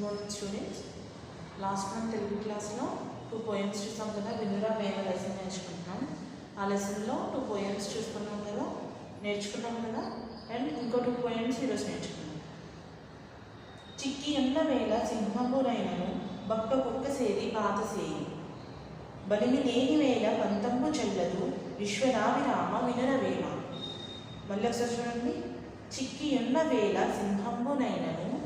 Good morning students last month Telugu క్లాస్లో two poems చూసాం కదా వినురా వేమ లెసన్ నేర్చుకుంటున్నాం. ఆ లెసన్లో టూ పోయమ్స్ చూసుకున్నాం కదా నేర్చుకున్నాం కదా అండ్ ఇంకో టూ పోయమ్స్ ఈరోజు నేర్చుకున్నాం. చిక్కి ఉన్న వేళ సింహంబునైనను బక్క కుక్క సేది పాత సేయి బలిమి లేని వేళ పంతంబు చెల్లదు విశ్వనాభిరామ వినురవేమ మళ్ళీ ఒకసారి చూడండి. చిక్కి ఉన్న వేళ సింహంబునైనను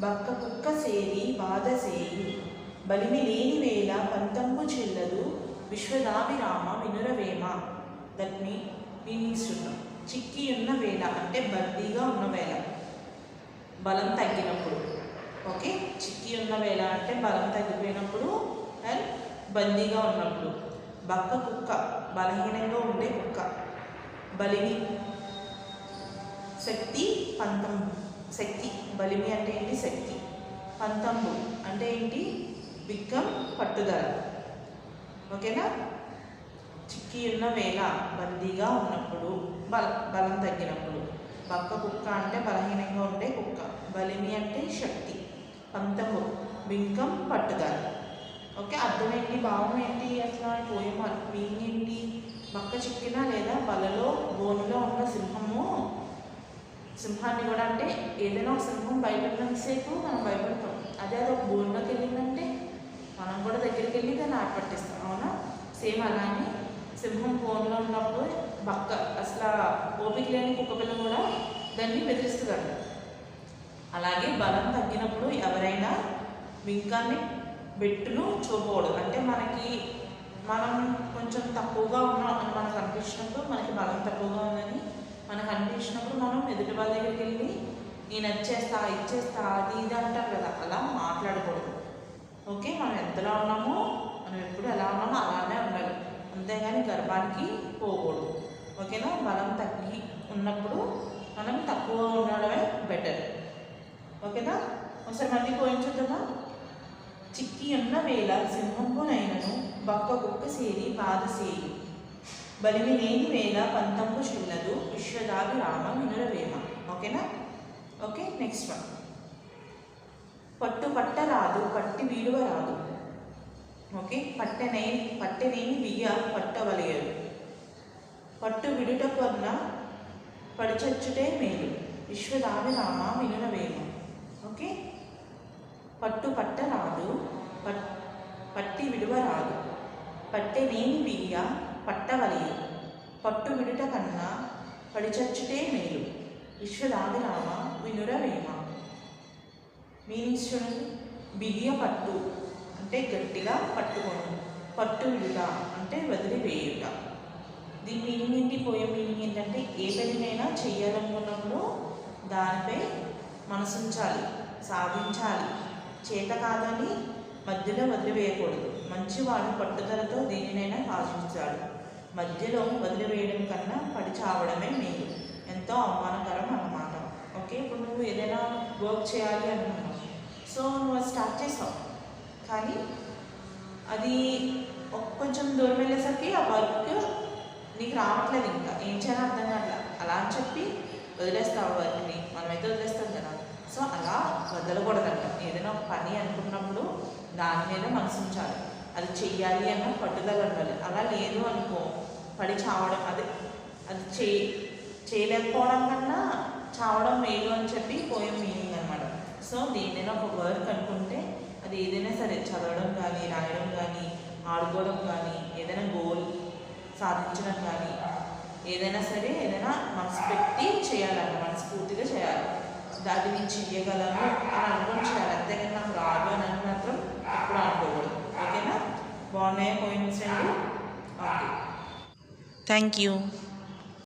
బక్క కుక్క సేరి బాధ సేయి బలిమి లేని వేళ పంతంబు చెల్లదు విశ్వదాభిరామ వినురవేమ. దట్ మీ మీనింగ్స్ చిక్కి ఉన్న వేళ అంటే బర్దీగా ఉన్న వేళ. బలం తగ్గినప్పుడు. ఓకే? చిక్కి ఉన్న వేళ అంటే బలం తగ్గిపోయినప్పుడు అండ్ బందీగా ఉన్నప్పుడు. బక్క కుక్క బలహీనంగా ఉండే కుక్క. బలిని శక్తి పంతం శక్తి. బలిమి అంటే ఏంటి? శక్తి. పంతంబు అంటే ఏంటి? బిక్కం పట్టుదల. ఓకేనా? చిక్కి ఉన్న వేళ బందీగా ఉన్నప్పుడు బల బలం తగ్గినప్పుడు. బక్క కుక్క అంటే బలహీనంగా ఉండే కుక్క. బలిమి అంటే శక్తి. పంతము బింకం పట్టుదల. ఓకే? అర్థమేంటి భావం ఏంటి? అసలు పోయం మీనింగ్ ఏంటి? బక్క చిక్కిన లేదా బలలో బోనులో ఉన్న సింహము సింహాన్ని కూడా అంటే ఏదైనా ఒక సింహం బయట ఉన్నంతసేపు మనం భయపడతాం. అదే అది ఒక బోన్లోకి వెళ్ళిందంటే మనం కూడా దగ్గరికి వెళ్ళి దాన్ని ఆటపట్టిస్తాం అవునా? సేమ్ అలానే సింహం బోన్లో ఉన్నప్పుడు బక్క అసలు ఓపిక లేని కుక్క పిల్ల కూడా దాన్ని బెదిరిస్తుంది అలాగే బలం తగ్గినప్పుడు ఎవరైనా వింకాన్ని బెట్టును చూపకూడదు. అంటే మనకి మనం కొంచెం తక్కువగా ఉన్నాం అని మనకు అనిపించినప్పుడు మనకి బలం తక్కువగా ఉందని ఇచ్చినప్పుడు మనం ఎదుటి వాళ్ళ దగ్గరికి వెళ్ళి నేను వచ్చేస్తా ఇచ్చేస్తా అది ఇది అంటారు కదా అలా మాట్లాడకూడదు. ఓకే మనం ఎంతలా ఉన్నామో మనం ఎప్పుడు ఎలా ఉన్నామో అలానే ఉండాలి. అంతేగాని గర్భానికి పోకూడదు. ఓకేనా? బలం తగ్గి ఉన్నప్పుడు మనం తక్కువ ఉండడమే బెటర్. ఓకేనా? ఒకసారి మళ్ళీ పోయించుద్దామా చిక్కి ఉన్న వేళ సింహంపునైనను బక్క కుక్క సేరి బాధ సేరి. బలిమి లేని వేళ పంతంపు చెల్లదు విశ్వదాభి రామ వినురవేమ. ఓకేనా? ఓకే నెక్స్ట్ వన్ పట్టు పట్ట రాదు పట్టి వీడువ రాదు. ఓకే పట్టనే పట్టెనేమి బియ్య పట్టవలయదు పట్టు విడుట కొన్న పడిచచ్చుటే మేలు. విశ్వదాభి రామ వినురవేమ. ఓకే? పట్టు పట్ట రాదు పట్టి విడువ రాదు. పట్టెనేని బియ్య పట్టవలయు పట్టు విడుట కన్నా పడిచచ్చుటే మేలు. విశ్వదాభిరామ వినురవేమ. మీన్స్ చూడండి బియ్య పట్టు అంటే గట్టిగా పట్టుకోను. పట్టు విడుట అంటే వదిలివేయుట. దీని మీనింగ్ ఏంటి? పోయే మీనింగ్ ఏంటంటే ఏ పనినైనా చేయాలనుకున్నప్పుడు దానిపై మనసుంచాలి సాధించాలి. చేత కాదని మధ్యలో వదిలివేయకూడదు. మంచివాడు పట్టుదలతో దేనినైనా ఆశించాడు. మధ్యలో వదిలివేయడం కన్నా పడి చావడమే మేలు. ఎంతో అవమానకరం అన్నమాట. ఓకే? ఇప్పుడు నువ్వు ఏదైనా వర్క్ చేయాలి అనుకున్నావు. సో నువ్వు స్టార్ట్ చేసావు. కానీ అది కొంచెం దూరం వెళ్ళేసరికి ఆ వర్క్ నీకు రావట్లేదు ఇంకా. ఏం చేయాలో అర్థం కావట్లేదు అలా అని చెప్పి వదిలేస్తావు వర్క్ని. మనమైతే వదిలేస్తాం కదా. సో అలా వదలకూడదంట. ఏదైనా పని అనుకున్నప్పుడు దాని మీద మనసు ఉంచాలి. అది చెయ్యాలి అన్న పట్టుదల ఉండాలి. అలా లేదు అనుకో పడి చావడం అది అది చే చేయలేకపోవడం కన్నా చావడం మేలు అని చెప్పి పోయే మీనింగ్ అనమాట సో దేనైనా ఒక వర్క్ అనుకుంటే అది ఏదైనా సరే చదవడం కానీ రాయడం కానీ ఆడుకోవడం కానీ ఏదైనా గోల్ సాధించడం కానీ ఏదైనా సరే ఏదైనా మనసు పెట్టి చేయాలన్న మనస్ఫూర్తిగా చేయాలి. దాన్ని నేను చెయ్యగలను అని అనుకుని చేయాలి. అంతేగాని నాకు రాదు అని అని మాత్రం ఎప్పుడు అనుకోకూడదు ఓకేనా బాగున్నాయా